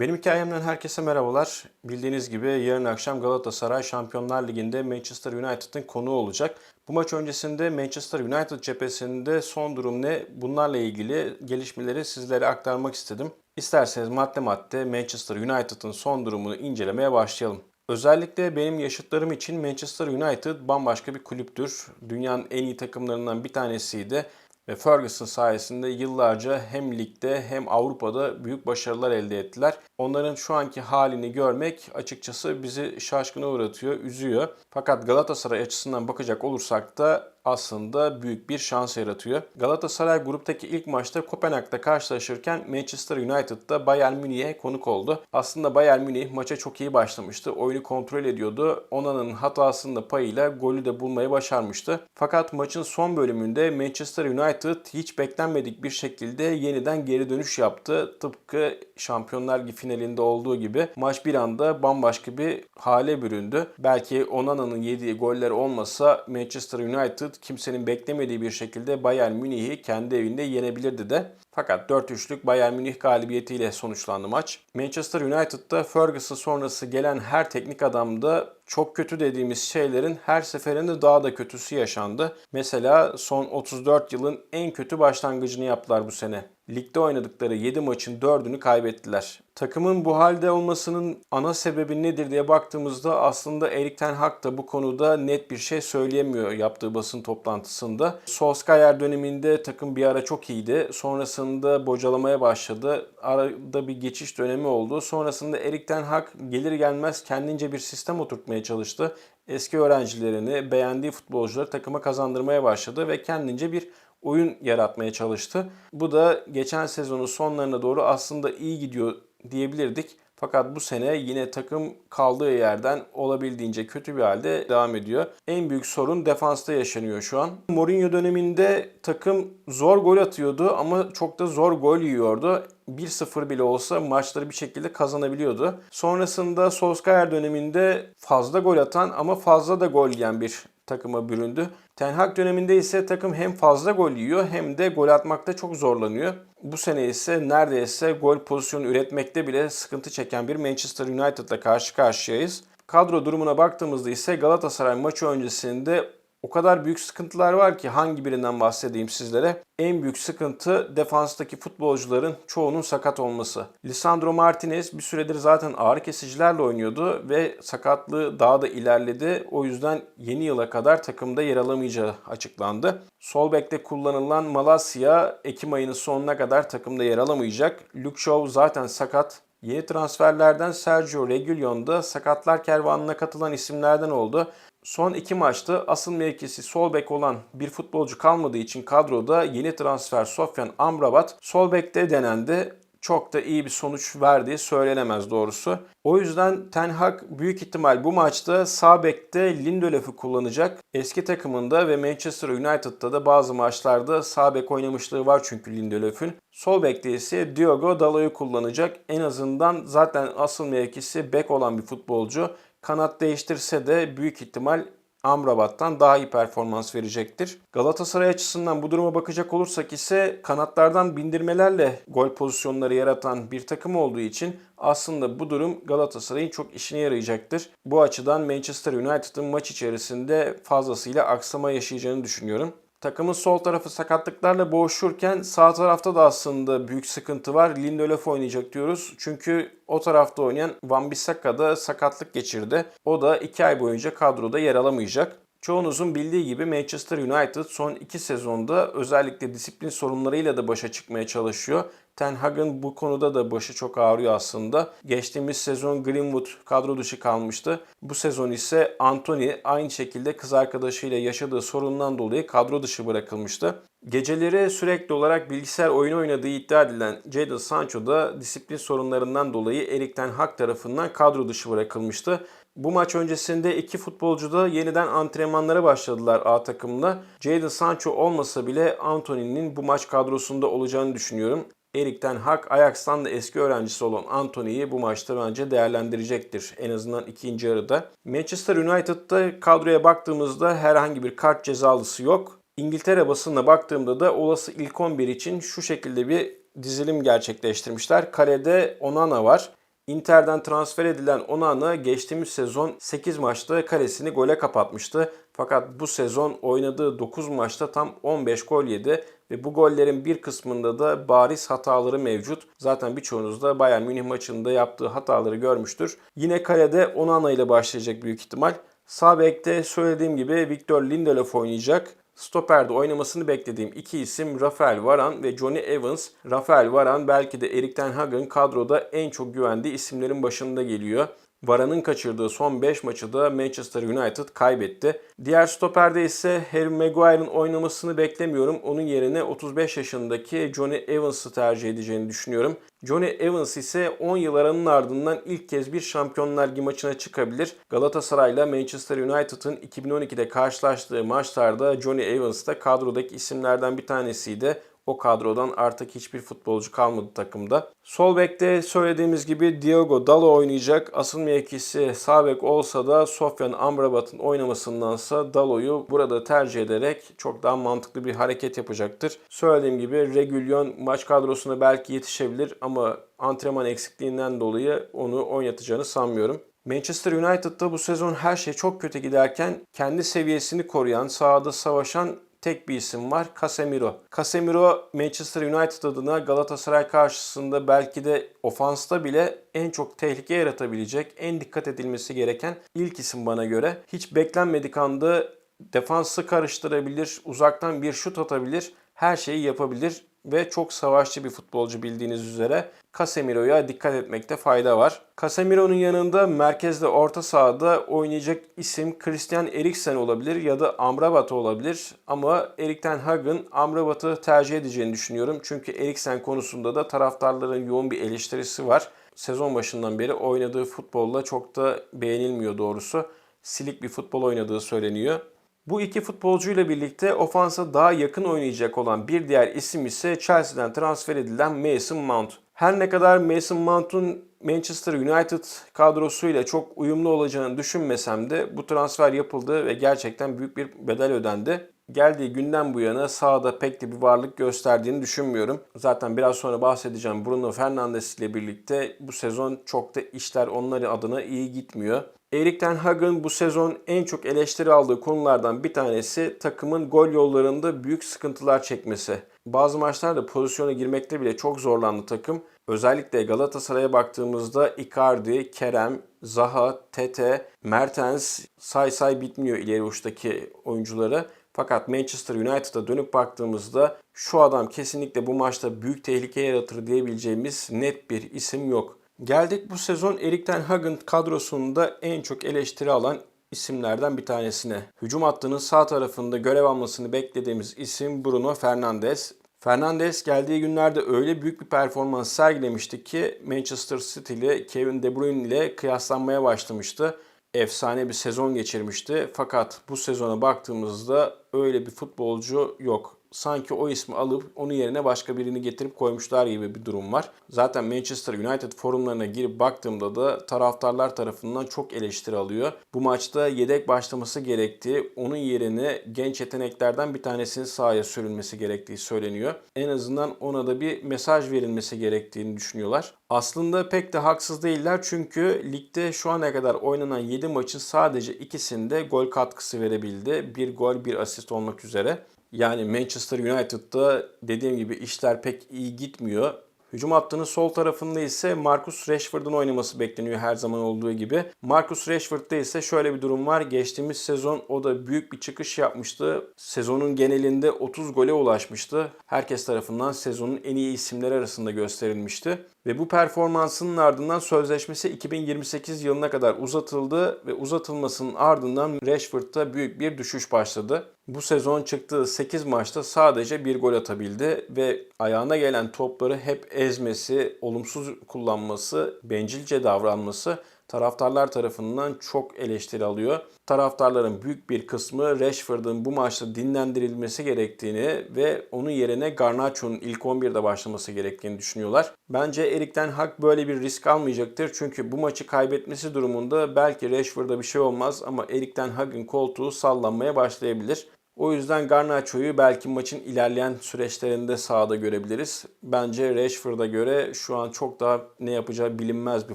Benim hikayemden herkese merhabalar. Bildiğiniz gibi yarın akşam Galatasaray Şampiyonlar Ligi'nde Manchester United'ın konuğu olacak. Bu maç öncesinde Manchester United cephesinde son durum ne? Bunlarla ilgili gelişmeleri sizlere aktarmak istedim. İsterseniz madde madde Manchester United'ın son durumunu incelemeye başlayalım. Özellikle benim yaşıtlarım için Manchester United bambaşka bir kulüptür. Dünyanın en iyi takımlarından bir tanesiydi. Ve Ferguson sayesinde yıllarca hem ligde hem Avrupa'da büyük başarılar elde ettiler. Onların şu anki halini görmek açıkçası bizi şaşkına uğratıyor, üzüyor. Fakat Galatasaray açısından bakacak olursak da aslında büyük bir şans yaratıyor. Galatasaray gruptaki ilk maçta Kopenhag'da karşılaşırken Manchester United'da Bayern Münih'e konuk oldu. Aslında Bayern Münih maça çok iyi başlamıştı. Oyunu kontrol ediyordu. Onanın hatasının da payıyla golü de bulmayı başarmıştı. Fakat maçın son bölümünde Manchester United hiç beklenmedik bir şekilde yeniden geri dönüş yaptı. Tıpkı Şampiyonlar Ligi finalinde olduğu gibi maç bir anda bambaşka bir hale büründü. Belki Onana'nın yediği goller olmasa Manchester United kimsenin beklemediği bir şekilde Bayern Münih'i kendi evinde yenebilirdi de. Fakat 4-3'lük Bayern Münih galibiyetiyle sonuçlandı maç. Manchester United'da Ferguson sonrası gelen her teknik adamda çok kötü dediğimiz şeylerin her seferinde daha da kötüsü yaşandı. Mesela son 34 yılın en kötü başlangıcını yaptılar bu sene. Ligde oynadıkları 7 maçın 4'ünü kaybettiler. Takımın bu halde olmasının ana sebebi nedir diye baktığımızda aslında Erik Ten Hag da bu konuda net bir şey söyleyemiyor yaptığı basın toplantısında. Solskjaer döneminde takım bir ara çok iyiydi. Sonrasında bocalamaya başladı. Arada bir geçiş dönemi oldu. Sonrasında Erik Ten Hag gelir gelmez kendince bir sistem oturtmaya çalıştı. Eski öğrencilerini, beğendiği futbolcuları takıma kazandırmaya başladı ve kendince bir oyun yaratmaya çalıştı. Bu da geçen sezonun sonlarına doğru aslında iyi gidiyor diyebilirdik. Fakat bu sene yine takım kaldığı yerden olabildiğince kötü bir halde devam ediyor. En büyük sorun defansta yaşanıyor şu an. Mourinho döneminde takım zor gol atıyordu ama çok da zor gol yiyordu. 1-0 bile olsa maçları bir şekilde kazanabiliyordu. Sonrasında Solskjaer döneminde fazla gol atan ama fazla da gol yiyen bir takıma büründü. Ten Hag döneminde ise takım hem fazla gol yiyor hem de gol atmakta çok zorlanıyor. Bu sene ise neredeyse gol pozisyonu üretmekte bile sıkıntı çeken bir Manchester United'la karşı karşıyayız. Kadro durumuna baktığımızda ise Galatasaray maçı öncesinde o kadar büyük sıkıntılar var ki hangi birinden bahsedeyim sizlere. En büyük sıkıntı defanstaki futbolcuların çoğunun sakat olması. Lisandro Martinez bir süredir zaten ağrı kesicilerle oynuyordu ve sakatlığı daha da ilerledi. O yüzden yeni yıla kadar takımda yer alamayacağı açıklandı. Sol bekte kullanılan Malasya Ekim ayının sonuna kadar takımda yer alamayacak. Luke Shaw zaten sakat. Yeni transferlerden Sergio Reguilon da sakatlar kervanına katılan isimlerden oldu. Son iki maçta asıl mevkisi sol bek olan bir futbolcu kalmadığı için kadroda yeni transfer Sofyan Amrabat sol bekte denendi. Çok da iyi bir sonuç verdiği söylenemez doğrusu. O yüzden Ten Hag büyük ihtimal bu maçta sağ bekte Lindelöf'ü kullanacak. Eski takımında ve Manchester United'da da bazı maçlarda sağ bek oynamışlığı var çünkü Lindelöf'ün. Sol bekte ise Diogo Dalot'u kullanacak. En azından zaten asıl mevkisi bek olan bir futbolcu. Kanat değiştirse de büyük ihtimal Amrabat'tan daha iyi performans verecektir. Galatasaray açısından bu duruma bakacak olursak ise kanatlardan bindirmelerle gol pozisyonları yaratan bir takım olduğu için aslında bu durum Galatasaray'ın çok işine yarayacaktır. Bu açıdan Manchester United'ın maç içerisinde fazlasıyla aksama yaşayacağını düşünüyorum. Takımın sol tarafı sakatlıklarla boğuşurken sağ tarafta da aslında büyük sıkıntı var. Lindelöf oynayacak diyoruz. Çünkü o tarafta oynayan Van Bissaka da sakatlık geçirdi. O da 2 ay boyunca kadroda yer alamayacak. Çoğunuzun bildiği gibi Manchester United son 2 sezonda özellikle disiplin sorunlarıyla da başa çıkmaya çalışıyor. Ten Hag'ın bu konuda da başı çok ağrıyor aslında. Geçtiğimiz sezon Greenwood kadro dışı kalmıştı. Bu sezon ise Anthony aynı şekilde kız arkadaşıyla yaşadığı sorundan dolayı kadro dışı bırakılmıştı. Geceleri sürekli olarak bilgisayar oyunu oynadığı iddia edilen Jadon Sancho da disiplin sorunlarından dolayı Erik Ten Hag tarafından kadro dışı bırakılmıştı. Bu maç öncesinde iki futbolcu da yeniden antrenmanlara başladılar A takımında. Jadon Sancho olmasa bile Anthony'nin bu maç kadrosunda olacağını düşünüyorum. Erik Ten Hag Ajax'tan da eski öğrencisi olan Anthony'yi bu maçta bence değerlendirecektir. En azından ikinci yarıda. Manchester United'da kadroya baktığımızda herhangi bir kart cezalısı yok. İngiltere basınına baktığımda da olası ilk 11 için şu şekilde bir dizilim gerçekleştirmişler. Kalede Onana var. Inter'den transfer edilen Onana geçtiğimiz sezon 8 maçta kalesini gole kapatmıştı. Fakat bu sezon oynadığı 9 maçta tam 15 gol yedi ve bu gollerin bir kısmında da bariz hataları mevcut. Zaten birçoğunuz da Bayern Münih maçında yaptığı hataları görmüştür. Yine kalede Onana ile başlayacak büyük ihtimal. Sağ bekte söylediğim gibi Victor Lindelöf oynayacak. Stoperde oynamasını beklediğim iki isim Rafael Varane ve Johnny Evans. Rafael Varane belki de Erik Ten Hag'ın kadroda en çok güvendiği isimlerin başında geliyor. Vara'nın kaçırdığı son 5 maçı da Manchester United kaybetti. Diğer stoperde ise Harry Maguire'ın oynamasını beklemiyorum. Onun yerine 35 yaşındaki Johnny Evans'ı tercih edeceğini düşünüyorum. Johnny Evans ise 10 yıl aranın ardından ilk kez bir Şampiyonlar Ligi maçına çıkabilir. Galatasaray'la Manchester United'ın 2012'de karşılaştığı maçlarda Johnny Evans da kadrodaki isimlerden bir tanesiydi. O kadrodan artık hiçbir futbolcu kalmadı takımda. Sol bekte söylediğimiz gibi Diogo Dalo oynayacak. Asıl mevkisi sağ bek olsa da Sofyan Amrabat'ın oynamasındansa Dalo'yu burada tercih ederek çok daha mantıklı bir hareket yapacaktır. Söylediğim gibi Regulion maç kadrosuna belki yetişebilir ama antrenman eksikliğinden dolayı onu oynatacağını sanmıyorum. Manchester United'da bu sezon her şey çok kötü giderken kendi seviyesini koruyan, sahada savaşan tek bir isim var. Casemiro. Casemiro Manchester United adına Galatasaray karşısında belki de ofansta bile en çok tehlike yaratabilecek, en dikkat edilmesi gereken ilk isim bana göre. Hiç beklenmedik anda defansı karıştırabilir, uzaktan bir şut atabilir, her şeyi yapabilir ve çok savaşçı bir futbolcu bildiğiniz üzere. Casemiro'ya dikkat etmekte fayda var. Casemiro'nun yanında merkezde orta sahada oynayacak isim Christian Eriksen olabilir ya da Amrabat olabilir. Ama Erik Ten Hag'ın Amrabat'ı tercih edeceğini düşünüyorum. Çünkü Eriksen konusunda da taraftarların yoğun bir eleştirisi var. Sezon başından beri oynadığı futbolla çok da beğenilmiyor doğrusu. Silik bir futbol oynadığı söyleniyor. Bu iki futbolcuyla birlikte ofansa daha yakın oynayacak olan bir diğer isim ise Chelsea'den transfer edilen Mason Mount. Her ne kadar Mason Mount'un Manchester United kadrosuyla çok uyumlu olacağını düşünmesem de bu transfer yapıldı ve gerçekten büyük bir bedel ödendi. Geldiği günden bu yana sahada pek de bir varlık gösterdiğini düşünmüyorum. Zaten biraz sonra bahsedeceğim Bruno Fernandes ile birlikte bu sezon çok da işler onların adına iyi gitmiyor. Erik Ten Hag'ın bu sezon en çok eleştiri aldığı konulardan bir tanesi takımın gol yollarında büyük sıkıntılar çekmesi. Bazı maçlarda pozisyona girmekte bile çok zorlandı takım. Özellikle Galatasaray'a baktığımızda Icardi, Kerem, Zaha, Tete, Mertens say say bitmiyor ileri uçtaki oyuncuları. Fakat Manchester United'a dönüp baktığımızda şu adam kesinlikle bu maçta büyük tehlike yaratır diyebileceğimiz net bir isim yok. Geldik bu sezon Erik Ten Hag'ın kadrosunda en çok eleştiri alan isimlerden bir tanesine. Hücum hattının sağ tarafında görev almasını beklediğimiz isim Bruno Fernandes. Fernandes geldiği günlerde öyle büyük bir performans sergilemişti ki Manchester City ile Kevin De Bruyne ile kıyaslanmaya başlamıştı. Efsane bir sezon geçirmişti. Fakat bu sezona baktığımızda öyle bir futbolcu yok sanki o ismi alıp onun yerine başka birini getirip koymuşlar gibi bir durum var. Zaten Manchester United forumlarına girip baktığımda da taraftarlar tarafından çok eleştiri alıyor. Bu maçta yedek başlaması gerektiği, onun yerine genç yeteneklerden bir tanesinin sahaya sürülmesi gerektiği söyleniyor. En azından ona da bir mesaj verilmesi gerektiğini düşünüyorlar. Aslında pek de haksız değiller çünkü ligde şu ana kadar oynanan 7 maçın sadece ikisinde gol katkısı verebildi. Bir gol, bir asist olmak üzere. Yani Manchester United'da dediğim gibi işler pek iyi gitmiyor. Hücum hattının sol tarafında ise Marcus Rashford'un oynaması bekleniyor her zaman olduğu gibi. Marcus Rashford'da ise şöyle bir durum var. Geçtiğimiz sezon o da büyük bir çıkış yapmıştı. Sezonun genelinde 30 gole ulaşmıştı. Herkes tarafından sezonun en iyi isimleri arasında gösterilmişti. Ve bu performansının ardından sözleşmesi 2028 yılına kadar uzatıldı ve uzatılmasının ardından Rashford'da büyük bir düşüş başladı. Bu sezon çıktığı 8 maçta sadece bir gol atabildi ve ayağına gelen topları hep ezmesi, olumsuz kullanması, bencilce davranması taraftarlar tarafından çok eleştiri alıyor. Taraftarların büyük bir kısmı Rashford'un bu maçta dinlendirilmesi gerektiğini ve onun yerine Garnacho'nun ilk 11'de başlaması gerektiğini düşünüyorlar. Bence Erik Ten Hag böyle bir risk almayacaktır. Çünkü bu maçı kaybetmesi durumunda belki Rashford'a bir şey olmaz ama Erik Ten Hag'ın koltuğu sallanmaya başlayabilir. O yüzden Garnacho'yu belki maçın ilerleyen süreçlerinde sahada görebiliriz. Bence Rashford'a göre şu an çok daha ne yapacağı bilinmez bir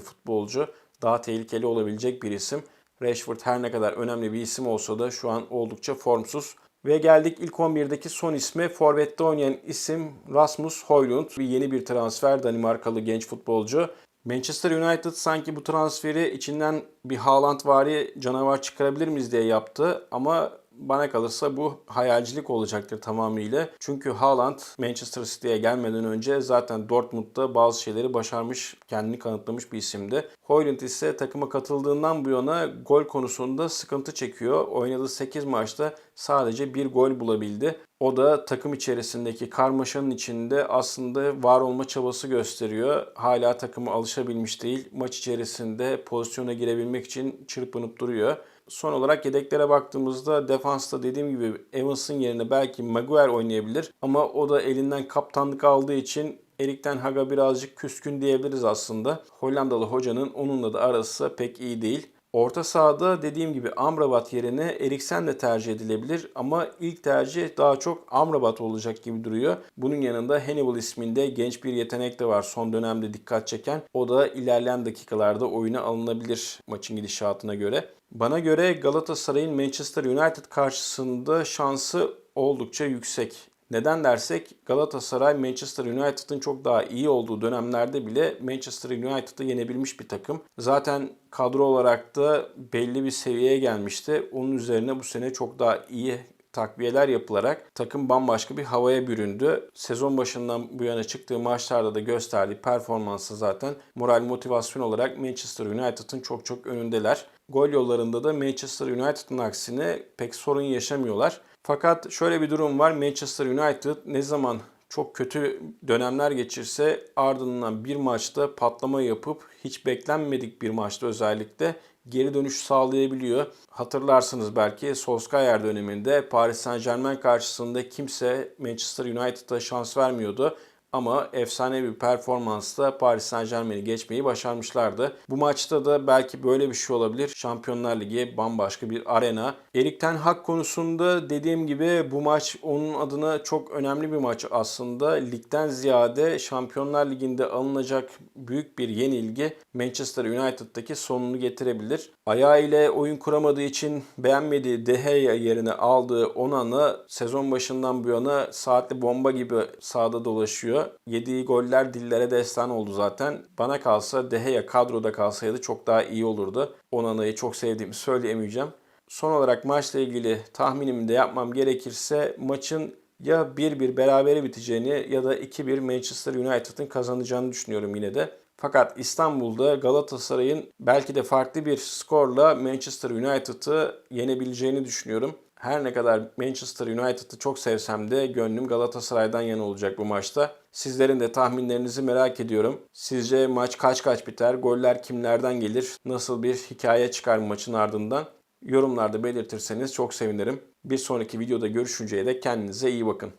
futbolcu. Daha tehlikeli olabilecek bir isim. Rashford her ne kadar önemli bir isim olsa da şu an oldukça formsuz. Ve geldik ilk 11'deki son isme. Forvet'te oynayan isim Rasmus Højlund. Bir yeni bir transfer Danimarkalı genç futbolcu. Manchester United sanki bu transferi içinden bir Haaland-vari canavar çıkarabilir miyiz diye yaptı. Ama bana kalırsa bu hayalcilik olacaktır tamamıyla. Çünkü Haaland Manchester City'ye gelmeden önce zaten Dortmund'da bazı şeyleri başarmış, kendini kanıtlamış bir isimdi. Højlund ise takıma katıldığından bu yana gol konusunda sıkıntı çekiyor. Oynadığı 8 maçta sadece bir gol bulabildi. O da takım içerisindeki karmaşanın içinde aslında var olma çabası gösteriyor. Hala takıma alışabilmiş değil. Maç içerisinde pozisyona girebilmek için çırpınıp duruyor. Son olarak yedeklere baktığımızda defansta dediğim gibi Evans'ın yerine belki Maguire oynayabilir. Ama o da elinden kaptanlık aldığı için Erik Ten Hag'a birazcık küskün diyebiliriz aslında. Hollandalı hocanın onunla da arası pek iyi değil. Orta sahada dediğim gibi Amrabat yerine Eriksen de tercih edilebilir ama ilk tercih daha çok Amrabat olacak gibi duruyor. Bunun yanında Hannibal isminde genç bir yetenek de var son dönemde dikkat çeken. O da ilerleyen dakikalarda oyuna alınabilir maçın gidişatına göre. Bana göre Galatasaray'ın Manchester United karşısında şansı oldukça yüksek. Neden dersek Galatasaray Manchester United'ın çok daha iyi olduğu dönemlerde bile Manchester United'ı yenebilmiş bir takım. Zaten kadro olarak da belli bir seviyeye gelmişti. Onun üzerine bu sene çok daha iyi takviyeler yapılarak takım bambaşka bir havaya büründü. Sezon başından bu yana çıktığı maçlarda da gösterdiği performansı zaten moral motivasyon olarak Manchester United'ın çok çok önündeler. Gol yollarında da Manchester United'ın aksine pek sorun yaşamıyorlar. Fakat şöyle bir durum var. Manchester United ne zaman çok kötü dönemler geçirse ardından bir maçta patlama yapıp hiç beklenmedik bir maçta özellikle geri dönüş sağlayabiliyor. Hatırlarsınız belki Solskjaer döneminde Paris Saint Germain karşısında kimse Manchester United'a şans vermiyordu. Ama efsane bir performansla Paris Saint Germain'i geçmeyi başarmışlardı. Bu maçta da belki böyle bir şey olabilir. Şampiyonlar Ligi bambaşka bir arena. Erik Ten Hag konusunda dediğim gibi bu maç onun adına çok önemli bir maç aslında. Ligden ziyade Şampiyonlar Ligi'nde alınacak büyük bir yenilgi Manchester United'daki sonunu getirebilir. Ayağı ile oyun kuramadığı için beğenmediği De Gea yerine aldığı Onana sezon başından bu yana saatli bomba gibi sahada dolaşıyor. Yediği goller dillere destan oldu zaten. Bana kalsa De Gea kadroda kalsaydı çok daha iyi olurdu. Onana'yı çok sevdiğimi söyleyemeyeceğim. Son olarak maçla ilgili tahminimi de yapmam gerekirse maçın ya 1-1 berabere biteceğini ya da 2-1 Manchester United'ın kazanacağını düşünüyorum yine de. Fakat İstanbul'da Galatasaray'ın belki de farklı bir skorla Manchester United'ı yenebileceğini düşünüyorum. Her ne kadar Manchester United'ı çok sevsem de gönlüm Galatasaray'dan yana olacak bu maçta. Sizlerin de tahminlerinizi merak ediyorum. Sizce maç kaç kaç biter? Goller kimlerden gelir? Nasıl bir hikaye çıkar maçın ardından? Yorumlarda belirtirseniz çok sevinirim. Bir sonraki videoda görüşünceye dek kendinize iyi bakın.